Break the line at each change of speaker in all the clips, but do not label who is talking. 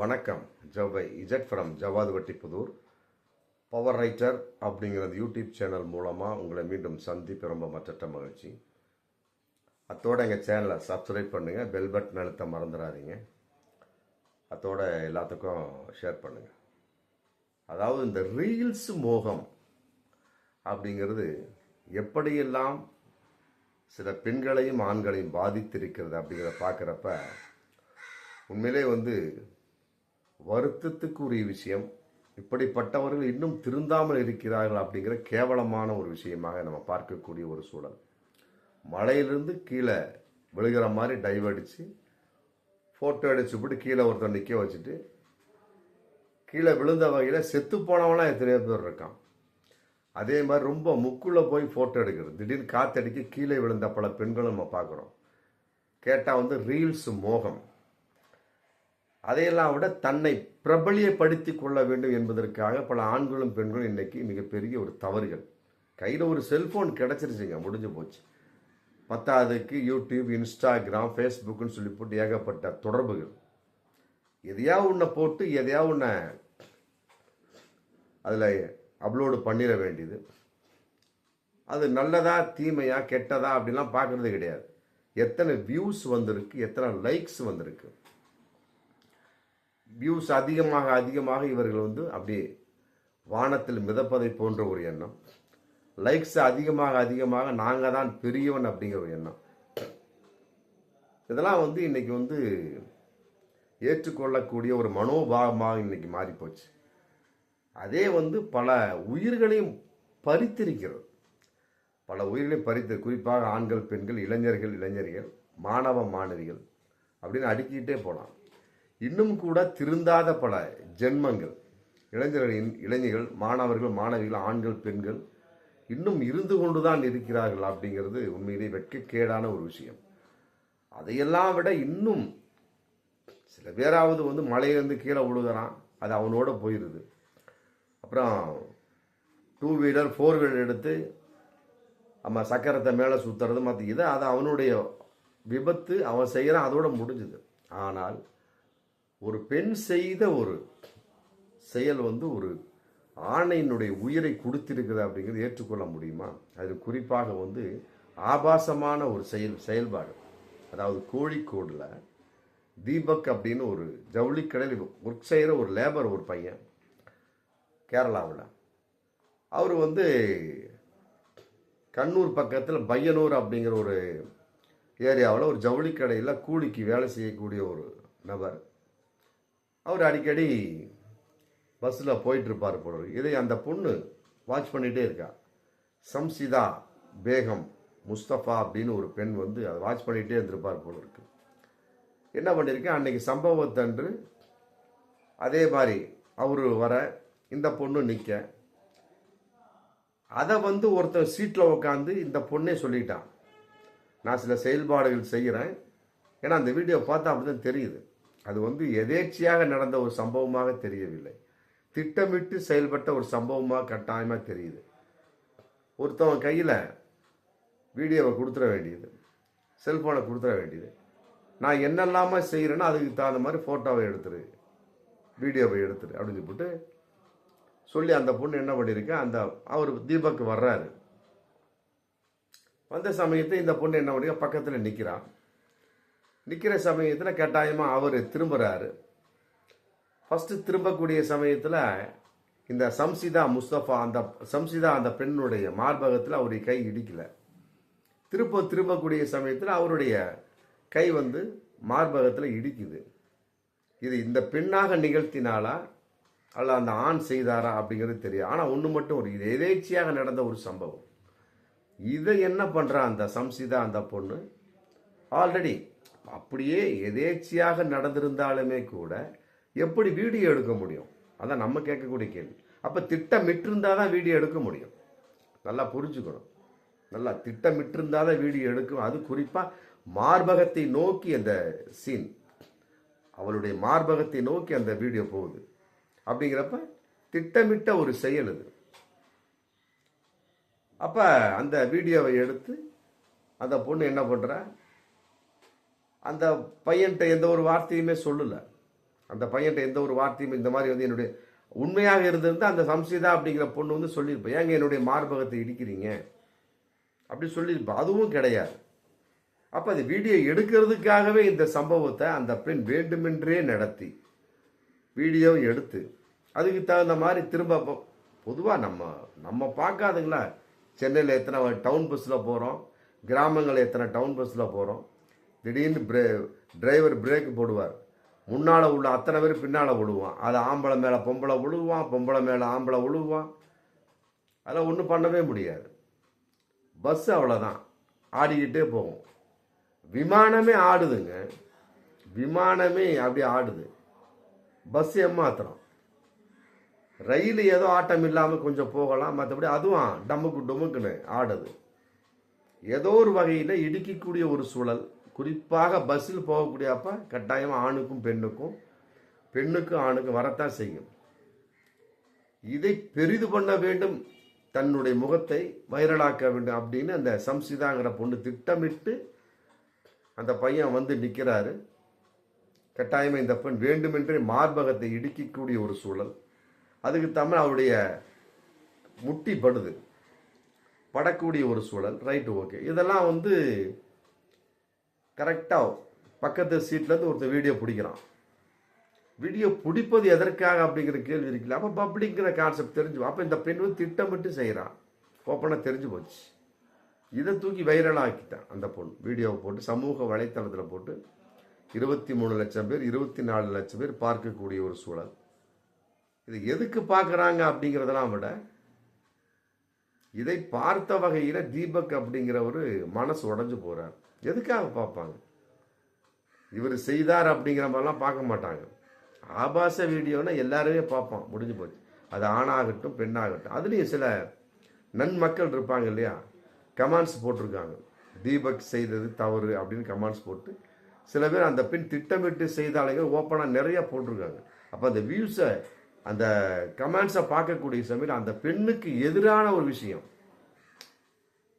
வணக்கம். ஜவ்வை Z from Javadhu Vattipudur power writer அப்படிங்கிற அந்த யூடியூப் சேனல் மூலமாக உங்களை மீண்டும் சந்திப்பு. ரொம்ப மற்றற்ற மகிழ்ச்சி. அத்தோட எங்கள் சேனலை சப்ஸ்கிரைப் பண்ணுங்கள் பெல் பட்டன் அழுத்த மறந்துடாதீங்க. அத்தோட எல்லாத்துக்கும் ஷேர் பண்ணுங்கள் அதாவது இந்த ரீல்ஸ் மோகம் அப்படிங்கிறது எப்படியெல்லாம் சில பெண்களையும் ஆண்களையும் பாதித்திருக்கிறது அப்படிங்கிறத பார்க்குறப்ப உண்மையிலே வந்து வருத்தத்துக்குரிய விஷயம். இப்படிப்பட்டவர்கள் இன்னும் திருந்தாமல் இருக்கிறார்கள் அப்படிங்கிற கேவலமான ஒரு விஷயமாக நம்ம பார்க்கக்கூடிய ஒரு சூழல். மலையிலிருந்து கீழே விழுகிற மாதிரி டைவ் அடித்து ஃபோட்டோ அடிச்சு விட்டு கீழே ஒருத்தர் நிற்க வச்சுட்டு கீழே விழுந்த வகையில் செத்து போனவனா எத்தனையோ பேர் இருக்கான். அதே மாதிரி ரொம்ப முக்குள்ளே போய் ஃபோட்டோ எடுக்கிறது. திடீர்னு காற்றடிக்க கீழே விழுந்த பல பெண்களும் நம்ம பார்க்குறோம். கேட்டால் வந்து ரீல்ஸ் மோகம். அதையெல்லாம் விட தன்னை பிரபலியப்படுத்தி கொள்ள வேண்டும் என்பதற்காக பல ஆண்களும் பெண்களும் இன்றைக்கி மிகப்பெரிய ஒரு தவறுகள். கையில் ஒரு செல்ஃபோன் கிடச்சிருச்சுங்க முடிஞ்சு போச்சு. பத்தாவதுக்கு யூடியூப் இன்ஸ்டாகிராம் ஃபேஸ்புக்குன்னு சொல்லி போட்டு ஏகப்பட்ட தொடர்புகள். எதையா ஒன்றை போட்டு எதையா ஒன்றை அதில் அப்லோடு பண்ணிட வேண்டியது. அது நல்லதா தீமையா கெட்டதா அப்படிலாம் பார்க்குறது கிடையாது. எத்தனை வியூஸ் வந்திருக்கு எத்தனை லைக்ஸ் வந்திருக்கு. வியூஸ் அதிகமாக அதிகமாக இவர்கள் வந்து அப்படியே வானத்தில் மிதப்பதை போன்ற ஒரு எண்ணம். லைக்ஸ் அதிகமாக அதிகமாக நாங்கள் தான் பெரியவன் அப்படிங்கிற ஒரு எண்ணம். இதெல்லாம் வந்து இன்றைக்கி வந்து ஏற்றுக்கொள்ளக்கூடிய ஒரு மனோபாவமாக இன்றைக்கி மாறிப்போச்சு. அதே வந்து பல உயிர்களையும் பறித்திருக்கிறது. பல உயிர்களையும் பறித்து குறிப்பாக ஆண்கள் பெண்கள் இளைஞர்கள் இளைஞர்கள் மாணவ மாணவிகள் அப்படின்னு அடுக்கிக்கிட்டே போகலாம். இன்னும் கூட திருந்தாத பல ஜென்மங்கள். இளைஞர்களின் இளைஞர்கள் மாணவர்கள் மாணவிகள் ஆண்கள் பெண்கள் இன்னும் இருந்து கொண்டுதான் இருக்கிறார்கள் அப்படிங்கிறது உண்மையிலே வெட்கக்கேடான ஒரு விஷயம். அதையெல்லாம் விட இன்னும் சில பேராவது வந்து மலையிலேருந்து கீழே விழுகிறான் அது அவனோட போயிடுது அப்புறம் டூ வீலர் ஃபோர் வீலர் எடுத்து நம்ம சக்கரத்தை மேலே சுற்றுறது மற்ற இதை அது அவனுடைய விபத்து அவன் செய்கிறான் அதோட முடிஞ்சுது. ஆனால் ஒரு பெண் செய்த ஒரு செயல் வந்து ஒரு ஆணையினுடைய உயிரை கொடுத்திருக்குது அப்படிங்கிறது ஏற்றுக்கொள்ள முடியுமா? அது குறிப்பாக வந்து ஆபாசமான ஒரு செயல் செயல்பாடு. அதாவது கோழிக்கோடில் தீபக் அப்படின்னு ஒரு ஜவுளி கடையில் ஒர்க் செய்கிற ஒரு லேபர் ஒரு பையன் கேரளாவில். அவர் வந்து கண்ணூர் பக்கத்தில் பையனூர் அப்படிங்கிற ஒரு ஏரியாவில் ஒரு ஜவுளி கடையில் கூலிக்கு வேலை செய்யக்கூடிய ஒரு நபர். அவர் அடிக்கடி பஸ்ஸில் போயிட்டுருப்பார் போல இதை அந்த பொண்ணு வாட்ச் பண்ணிகிட்டே இருக்கா. சம்சிதா பேகம் முஸ்தபா அப்படின்னு ஒரு பெண் வந்து அதை வாட்ச் பண்ணிகிட்டே இருந்திருப்பார் போல இருக்கு. என்ன பண்ணியிருக்கேன் அன்னைக்கு சம்பவத்தன்று அதே மாதிரி அவர் வர இந்த பொண்ணு நிற்க அதை வந்து ஒருத்தர் சீட்டில் உட்காந்து இந்த பொண்ணே சொல்லிட்டான். நான் சில செயல்பாடுகள் செய்கிறேன் ஏன்னா அந்த வீடியோ பார்த்தா அப்படிதான் தெரியுது. அது வந்து எதேச்சியாக நடந்த ஒரு சம்பவமாக தெரியவில்லை. திட்டமிட்டு செயல்பட்ட ஒரு சம்பவமாக கட்டாயமாக தெரியுது. ஒருத்தவன் கையில் வீடியோவை கொடுத்துட வேண்டியது செல்ஃபோனை கொடுத்துட வேண்டியது. நான் என்னெல்லாமா செய்கிறேன்னா அதுக்கு தகுந்த மாதிரி ஃபோட்டோவை எடுத்துரு வீடியோவை எடுத்துரு அப்படின்னு சொல்லிட்டு சொல்லி அந்த பொண்ணு என்ன பண்ணியிருக்கேன் அந்த அவர் தீபக் வர்றாரு. வந்த சமயத்தை இந்த பொண்ணு என்ன பண்ணி பக்கத்தில் நிற்கிறான் நிற்கிற சமயத்தில் கட்டாயமாக அவர் திரும்புகிறாரு ஃபஸ்ட்டு திரும்பக்கூடிய சமயத்தில் இந்த சம்சிதா முஸ்தபா அந்த சம்சிதா அந்த பெண்ணுடைய மார்பகத்தில் அவருடைய கை இடிக்கலை. திரும்ப திரும்பக்கூடிய சமயத்தில் அவருடைய கை வந்து மார்பகத்தில் இடிக்குது. இது இந்த பெண்ணாக நிகழ்த்தினாலா அல்ல அந்த ஆண் செய்தாரா அப்படிங்கிறது தெரியும் ஆனால் ஒன்று மட்டும் ஒரு இது எதேச்சியாக நடந்த ஒரு சம்பவம். இதை என்ன பண்ணுறா அந்த சம்சிதா அந்த பொண்ணு? ஆல்ரெடி அப்படியே எதேச்சியாக நடந்திருந்தாலுமே கூட எப்படி வீடியோ எடுக்க முடியும்? அதான் நம்ம கேட்கக்கூடிய கேள்வி. அப்போ திட்டமிட்டிருந்தால் தான் வீடியோ எடுக்க முடியும். நல்லா புரிஞ்சுக்கணும். நல்லா திட்டமிட்டிருந்தால் தான் வீடியோ எடுக்கும். அது குறிப்பாக மார்பகத்தை நோக்கி அந்த சீன் அவளுடைய மார்பகத்தை நோக்கி அந்த வீடியோ போகுது. அப்படிங்கிறப்ப திட்டமிட்ட ஒரு செயல் இது அப்போ அந்த வீடியோவை எடுத்து அந்த பொண்ணு என்ன பண்ணுறா அந்த பையன்கிட்ட எந்த ஒரு வார்த்தையுமே சொல்லலை. அந்த பையன்கிட்ட எந்த ஒரு வார்த்தையும் இந்த மாதிரி வந்து என்னுடைய உண்மையாக இருந்திருந்தால் அந்த சம்சிதா அப்படிங்கிற பொண்ணு வந்து சொல்லியிருப்பேன் ஏங்க என்னுடைய மார்பகத்தை இடிக்கிறீங்க? அப்படி சொல்லியிருப்பேன் அதுவும் கிடையாது. அப்போ அது வீடியோ எடுக்கிறதுக்காகவே இந்த சம்பவத்தை அந்த பெண் வேண்டுமென்றே நடத்தி வீடியோ எடுத்து அதுக்கு தகுந்த மாதிரி திரும்ப பொதுவாக நம்ம நம்ம பார்க்காதுங்களா? சென்னையில் எத்தனை டவுன் பஸ்ஸில் போகிறோம் கிராமங்களில் எத்தனை டவுன் பஸ்ஸில் போகிறோம் திடீர்னு பிரே டிரைவர் பிரேக் போடுவார். முன்னால் உள்ள அத்தனை பேர் பின்னால் விழுவான் அது ஆம்பளை மேலே பொம்பளை விழுவான் பொம்பளை மேலே ஆம்பளை விழுவான் அதெல்லாம் ஒன்றும் பண்ணவே முடியாது. பஸ் அவ்வளோதான் ஆடிக்கிட்டே போகும் விமானமே ஆடுதுங்க. விமானமே அப்படி ஆடுது. பஸ் ஏமாத்திரம் ரயில் ஏதோ ஆட்டம் இல்லாமல் கொஞ்சம் போகலாம். மற்றபடி அதுவும் டமுக்கு டொமுக்குன்னு ஆடுது. ஏதோ ஒரு வகையில் இடுக்கக்கூடிய ஒரு சூழல். குறிப்பாக பஸ்ஸில் போகக்கூடிய அப்போ கட்டாயம் ஆணுக்கும் பெண்ணுக்கும் பெண்ணுக்கும் ஆணுக்கும் வரத்தான் செய்யும். இதை பெரிது பண்ண வேண்டும் தன்னுடைய முகத்தை வைரலாக்க வேண்டும் அப்படின்னு அந்த சம்சிதாங்கிற பொண்ணு திட்டமிட்டு அந்த பையன் வந்து நிற்கிறாரு கட்டாயமாக இந்த பெண் வேண்டுமென்றே மார்பகத்தை இடுக்கக்கூடிய ஒரு சூழல். அதுக்கு தமிழ் அவருடைய முட்டி படுது. படக்கூடிய ஒரு சூழல். Right okay. இதெல்லாம் வந்து கரெக்டாக பக்கத்து சீட்லேருந்து ஒருத்தர் வீடியோ பிடிக்கிறான். வீடியோ பிடிப்பது எதற்காக அப்படிங்கிற கேள்வி இருக்குல்ல. அப்போ பப்ளிங்கிற கான்செப்ட் தெரிஞ்சு அப்போ இந்த பெண் வந்து திட்டமிட்டு செய்கிறான் ஓப்பனாக தெரிஞ்சு போச்சு. இதை தூக்கி வைரலாக்கிட்டான் அந்த பொண்ணு. வீடியோவை போட்டு சமூக வலைத்தளத்தில் போட்டு இருபத்தி மூணு லட்சம் பேர் இருபத்தி நாலு லட்சம் பேர் பார்க்கக்கூடிய ஒரு சூழல். இது எதுக்கு பார்க்குறாங்க அப்படிங்கிறதெல்லாம் விட இதை பார்த்த வகையில் தீபக் அப்படிங்கிற ஒரு மனசு உடஞ்சு போகிறார் எதுக்காக பார்ப்பாங்க? இவர் செய்தார் அப்படிங்கிற மாதிரிலாம் பார்க்க மாட்டாங்க. ஆபாச வீடியோனா எல்லாருமே பார்ப்போம் முடிஞ்சு போச்சு. அது ஆணாகட்டும் பெண்ணாகட்டும். அதுலேயும் சில நன்மக்கள் இருப்பாங்க இல்லையா? கமெண்ட்ஸ் போட்டிருக்காங்க. தீபக் செய்தது தவறு அப்படின்னு கமெண்ட்ஸ் போட்டு சில பேர் அந்த பெண் திட்டமிட்டு செய்தாளுங்க ஓப்பனாக நிறையா போட்டிருக்காங்க. அப்போ அந்த வியூஸை அந்த கமெண்ட்ஸை பார்க்கக்கூடிய சமயம் அந்த பெண்ணுக்கு எதிரான ஒரு விஷயம்.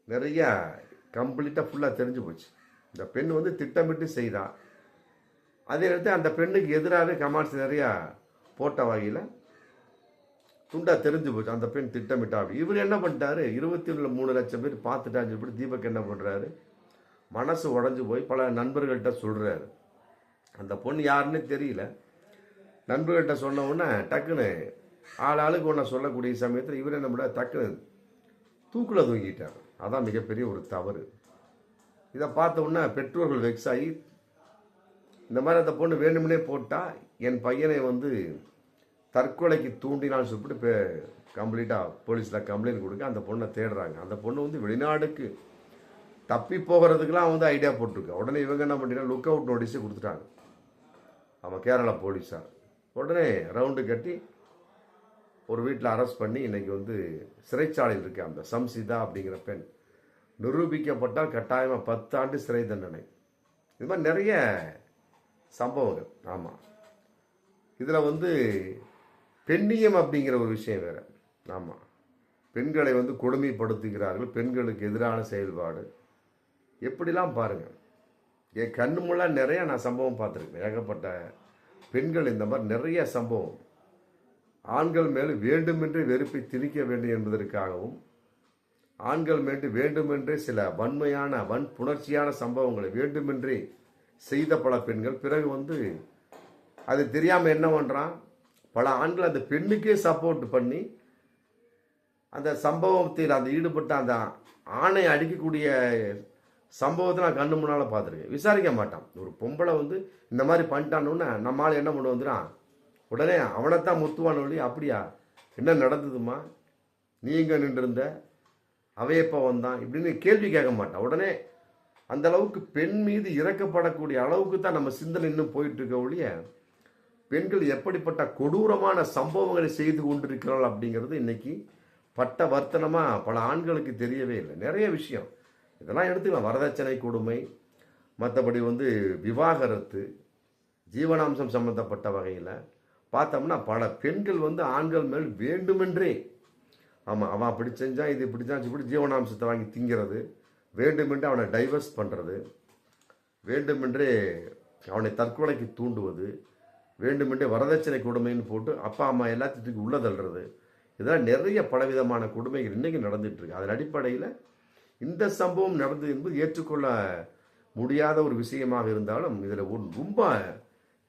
நிறையா கம்ப்ளீட்டாக ஃபுல்லாக தெரிஞ்சு போச்சு. இந்த பெண் வந்து திட்டமிட்டு செய்தா. அதே நேரத்தில் அந்த பெண்ணுக்கு எதிராகவே கமெண்ட்ஸ் நிறையா போட்ட வகையில் துண்டா தெரிஞ்சு போச்சு. அந்த பெண் திட்டமிட்டா அப்படி இவர் என்ன பண்ணிட்டாரு? இருபத்தி ஒன்றில் மூணு லட்சம் பேர் பார்த்துட்டான்னு சொல்லிட்டு தீபக் என்ன பண்ணுறாரு மனசு உடஞ்சு போய் பல நண்பர்கள்ட்ட சொல்கிறாரு அந்த பொண்ணு யாருன்னு தெரியல. நண்பர்கள்ட்ட சொன்ன உடனே டக்குன்னு ஆள் ஆளுக்கு ஒன்று சொல்லக்கூடிய சமயத்தில் இவர் என்ன பண்ண டக்குன்னு தூக்கில் தூங்கிட்டார். அதான் மிகப்பெரிய ஒரு தவறு. இதை பார்த்த உடனே பெற்றோர்கள் வெக்ஸ் ஆகி இந்த மாதிரி அந்த பொண்ணு வேணும்னே போட்டால் என் பையனை வந்து தற்கொலைக்கு தூண்டினான்னு சொல்லிட்டு கம்ப்ளீட்டாக போலீஸில் கம்ப்ளைண்ட் கொடுக்க அந்த பொண்ணை தேடுறாங்க. அந்த பொண்ணு வந்து வெளிநாடுக்கு தப்பி போகிறதுக்கெலாம் வந்து ஐடியா போட்டிருக்கா. உடனே இவங்க என்ன பண்ணிட்டாங்க? லுக் அவுட் நோட்டீஸே கொடுத்துட்டாங்க. ஆமாம் கேரளா போலீஸார் உடனே ரவுண்டு கட்டி ஒரு வீட்டில் அரெஸ்ட் பண்ணி இன்றைக்கி வந்து சிறைச்சாலையில் இருக்கு அந்த சம்சிதா அப்படிங்கிற பெண் நிரூபிக்கப்பட்டால் கட்டாயமாக பத்தாண்டு சிறை தண்டனை. இது மாதிரி நிறைய சம்பவங்கள். ஆமாம் இதில் வந்து பெண்ணியம் அப்படிங்கிற ஒரு விஷயம் வேறு. ஆமாம் பெண்களை வந்து கொடுமைப்படுத்துகிறார்கள். பெண்களுக்கு எதிரான செயல்பாடு. எப்படிலாம் பாருங்கள் என் கண்ணு முள்ள நிறையா நான் சம்பவம் பார்த்துருக்கேன். ஏகப்பட்ட பெண்கள் இந்த மாதிரி நிறைய சம்பவம். ஆண்கள் மேல் வேண்டுமென்றே வெறுப்பை திணிக்க வேண்டும் என்பதற்காகவும் ஆண்கள் மேட்டு வேண்டுமென்றே சில வன்மையான வன் புணர்ச்சியான சம்பவங்களை வேண்டுமென்றே செய்த பல பெண்கள் பிறகு வந்து அது தெரியாமல் என்ன பண்ணுறான் பல ஆண்கள் அந்த பெண்ணுக்கே சப்போர்ட் பண்ணி அந்த சம்பவத்தில் அந்த ஈடுபட்ட அந்த ஆணை அடிக்கக்கூடிய சம்பவத்தை நான் கண்ணு முன்னால் பார்த்துருக்கேன். விசாரிக்க மாட்டான். ஒரு பொம்பளை வந்து இந்த மாதிரி பண்ணிட்டான்னு நம்மளால் என்ன பண்ண வந்துடான் உடனே அவனைத்தான் முத்துவான் ஒளி அப்படியா? என்ன நடந்ததுமா நீ எங்கே நின்றிருந்த? அவையப்போ வந்தான் இப்படின்னு கேள்வி கேட்க மாட்டான் உடனே அந்த அளவுக்கு பெண் மீது இறக்கப்படக்கூடிய அளவுக்கு தான் நம்ம சிந்தனை இன்னும் போயிட்டு இருக்க ஒழிய பெண்கள் எப்படிப்பட்ட கொடூரமான சம்பவங்களை செய்து கொண்டிருக்கிறாள் அப்படிங்கிறது இன்னைக்கு பட்ட வர்த்தனமாக பல ஆண்களுக்கு தெரியவே இல்லை. நிறைய விஷயம். இதெல்லாம் எடுத்துக்கலாம். வரதட்சணை கொடுமை மற்றபடி வந்து விவாகரத்து ஜீவனாம்சம் சம்பந்தப்பட்ட வகையில் பார்த்தோம்னா பல பெண்கள் வந்து ஆண்கள் மேல் வேண்டுமென்றே. ஆமாம் அவன் அப்படி செஞ்சான் இது இப்படி செஞ்சு இப்படி ஜீவனாம்சத்தை வாங்கி திங்கிறது. வேண்டுமென்றே அவனை டைவர்ஸ் பண்ணுறது வேண்டுமென்றே அவனை தற்கொலைக்கு தூண்டுவது. வேண்டுமென்றே வரதட்சணை கொடுமைன்னு போட்டு அப்பா அம்மா எல்லாத்தையும் தூக்கி தள்ளுறது. இதெல்லாம் நிறைய பலவிதமான கொடுமைகள் இன்றைக்கி நடந்துகிட்ருக்கு அதன் அடிப்படையில் இந்த சம்பவம் நடந்தது என்பது ஏற்றுக்கொள்ள முடியாத ஒரு விஷயமாக இருந்தாலும் இதில் ஒரு ரொம்ப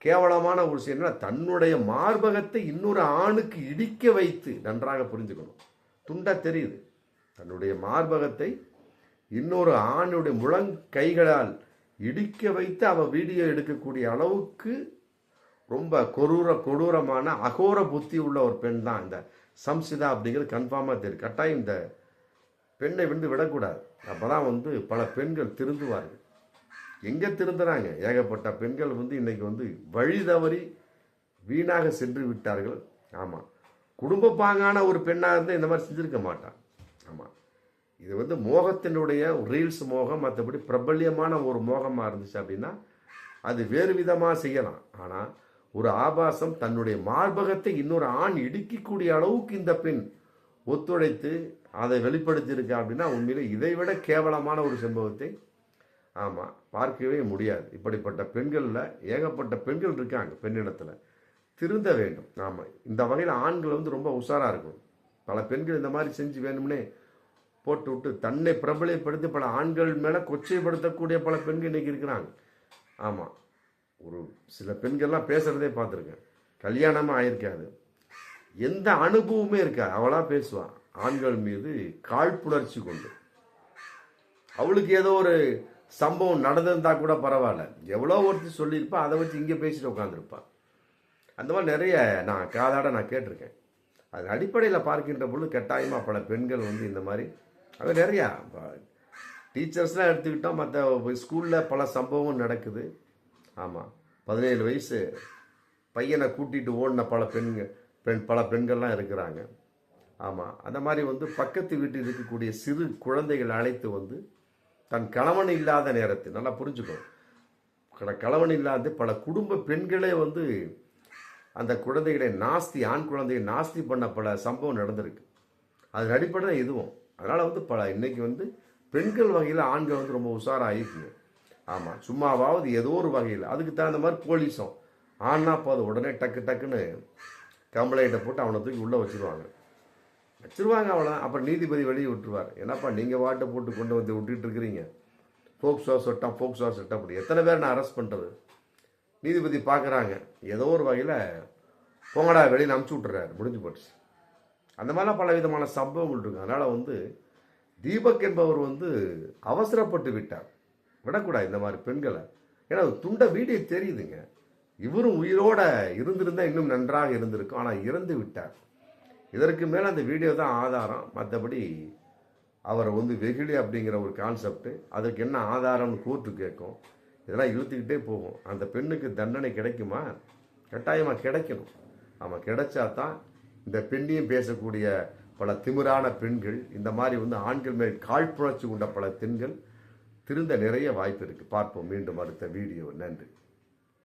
கேவலமான ஒரு விஷயம் என்னன்னா தன்னுடைய மார்பகத்தை இன்னொரு ஆணுக்கு இடிக்க வைத்து நன்றாக புரிஞ்சுக்கணும். துண்டா தெரியுது. தன்னுடைய மார்பகத்தை இன்னொரு ஆணுடைய முழங்கைகளால் இடிக்க வைத்து அவ வீடியோ எடுக்கக்கூடிய அளவுக்கு ரொம்ப கொரூர கொடூரமான அகோர புத்தி உள்ள ஒரு பெண் தான் இந்த சம்சிதா அப்படிங்கிறது கன்ஃபார்மாக தெரியும் கட்டாயம் இந்த பெண்ணை விழுந்து விடக்கூடாது. அப்பதான் வந்து பல பெண்கள் திருந்துவார்கள். எங்கே திருந்துறாங்க? ஏகப்பட்ட பெண்கள் வந்து இன்னைக்கு வந்து வழி தவறி வீணாக சென்று விட்டார்கள். ஆமாம் குடும்ப பாங்கான ஒரு பெண்ணாக இருந்தால் இந்த மாதிரி செஞ்சுருக்க மாட்டான். ஆமாம் இது வந்து மோகத்தினுடைய ரீல்ஸ் மோகம் மற்றபடி பிரபல்யமான ஒரு மோகமாக இருந்துச்சு அப்படின்னா அது வேறு விதமாக செய்யலாம். ஆனால் ஒரு ஆபாசம் தன்னுடைய மார்பகத்தை இன்னொரு ஆண் இடுக்கக்கூடிய அளவுக்கு இந்த பெண் ஒத்துழைத்து அதை வெளிப்படுத்தியிருக்கா அப்படின்னா உண்மையிலே இதை விட கேவலமான ஒரு சம்பவத்தை ஆமாம் பார்க்கவே முடியாது. இப்படிப்பட்ட பெண்களில் ஏகப்பட்ட பெண்கள் இருக்காங்க பெண்ணிடத்தில். திருந்த வேண்டும். ஆமாம் இந்த வகையில் ஆண்கள் வந்து ரொம்ப உஷாராக இருக்கும் பல பெண்கள் இந்த மாதிரி செஞ்சு வேணும்னே போட்டு விட்டு தன்னை பிரபலப்படுத்தி பல ஆண்கள் மேலே கொச்சைப்படுத்தக்கூடிய பல பெண்கள் இன்னைக்கு இருக்கிறாங்க. ஆமாம் ஒரு சில பெண்கள்லாம் பேசுகிறதே பார்த்துருக்கேன். கல்யாணமாக ஆயிருக்காது. எந்த அனுபவமே இருக்காது. அவளாக பேசுவான் ஆண்கள் மீது காழ்ப்புணர்ச்சி கொண்டு. அவளுக்கு ஏதோ ஒரு சம்பவம் நடந்திருந்தா கூட பரவாயில்ல. எவ்வளோ ஒருத்தர் சொல்லியிருப்பா அதை வச்சு இங்கே பேசிட்டு உட்காந்துருப்பான் அந்த மாதிரி நிறைய நான் காதாட நான் கேட்டிருக்கேன். அதன் அடிப்படையில் பார்க்கின்ற பொழுது கட்டாயமாக பல பெண்கள் வந்து இந்த மாதிரி அது நிறையா டீச்சர்ஸ்லாம் எடுத்துக்கிட்டோம் மற்ற ஸ்கூலில் பல சம்பவம் நடக்குது. ஆமாம் பதினேழு வயசு பையனை கூட்டிகிட்டு ஓடின பல பெண்கள் பெண் பல பெண்கள்லாம் இருக்கிறாங்க. ஆமாம் அந்த மாதிரி வந்து பக்கத்து வீட்டில் இருக்கக்கூடிய சிறு குழந்தைகள் அழைத்து வந்து தன் கணவன் இல்லாத நேரத்தில் நல்லா புரிஞ்சுக்கோ. கணவன் இல்லாத பல குடும்ப பெண்களே வந்து அந்த குழந்தைகளை நாஸ்தி ஆண் குழந்தையை நாஸ்தி பண்ண பல சம்பவம் நடந்திருக்கு. அதன் அடிப்படையில் இதுவும். அதனால் வந்து பல இன்னைக்கு வந்து பெண்கள் வகையில் ஆண்கள் வந்து ரொம்ப உஷாராக இருக்குங்க ஆமாம் சும்மாவாவது ஏதோ ஒரு வகையில். அதுக்கு தகுந்த மாதிரி போலீஸும். ஆனா போதும் உடனே டக்கு டக்குன்னு கம்ப்ளைண்ட்டை போட்டு அவனை தூக்கி உள்ளே வச்சிருவாங்க. வச்சிருவாங்க அவனை அப்புறம் நீதிபதி வெளியே விட்டுருவார். என்னப்பா நீங்கள் வாட்டை போட்டு கொண்டு வந்து விட்டுட்டு இருக்கிறீங்க? ஃபோக்ஸோ சட்டம் ஃபோக்ஸோ சட்டம் அப்படி. எத்தனை பேர் நான் அரெஸ்ட் பண்ணுறது நீதிபதி பார்க்குறாங்க ஏதோ ஒரு வகையில் போங்கடா வெளியில் அமுச்சு விட்டுறாரு. முடிஞ்சு போச்சு. அந்த மாதிரிலாம் பல விதமான சம்பவங்கள் இருக்கு. அதனால் வந்து தீபக் என்பவர் வந்து அவசரப்பட்டு விட்டார். விடக்கூடாது இந்த மாதிரி பெண்களை. ஏன்னா துண்ட வீடியோ தெரியுதுங்க. இவரும் உயிரோட இருந்திருந்தால் இன்னும் நன்றாக இருந்திருக்கும். ஆனால் இறந்து விட்டார். இதற்கு மேலே அந்த வீடியோ தான் ஆதாரம். மற்றபடி அவரை வந்து வெகுளி அப்படிங்கிற ஒரு கான்செப்ட்டு அதுக்கு என்ன ஆதாரம்னு கோர்ட்டு கேட்கும். இதெல்லாம் இழுத்துக்கிட்டே போகும். அந்த பெண்ணுக்கு தண்டனை கிடைக்குமா? கட்டாயமாக கிடைக்கணும். ஆமாம் கிடைச்சா தான் இந்த பெண்ணையும் பேசக்கூடிய பல திமிரான பெண்கள் இந்த மாதிரி வந்து ஆண்கள் மேல் காழ்ப்புணர்ச்சி கொண்ட பல பெண்கள் திருந்த நிறைய வாய்ப்பு இருக்குது பார்ப்போம் மீண்டும் அடுத்த வீடியோ. நன்றி.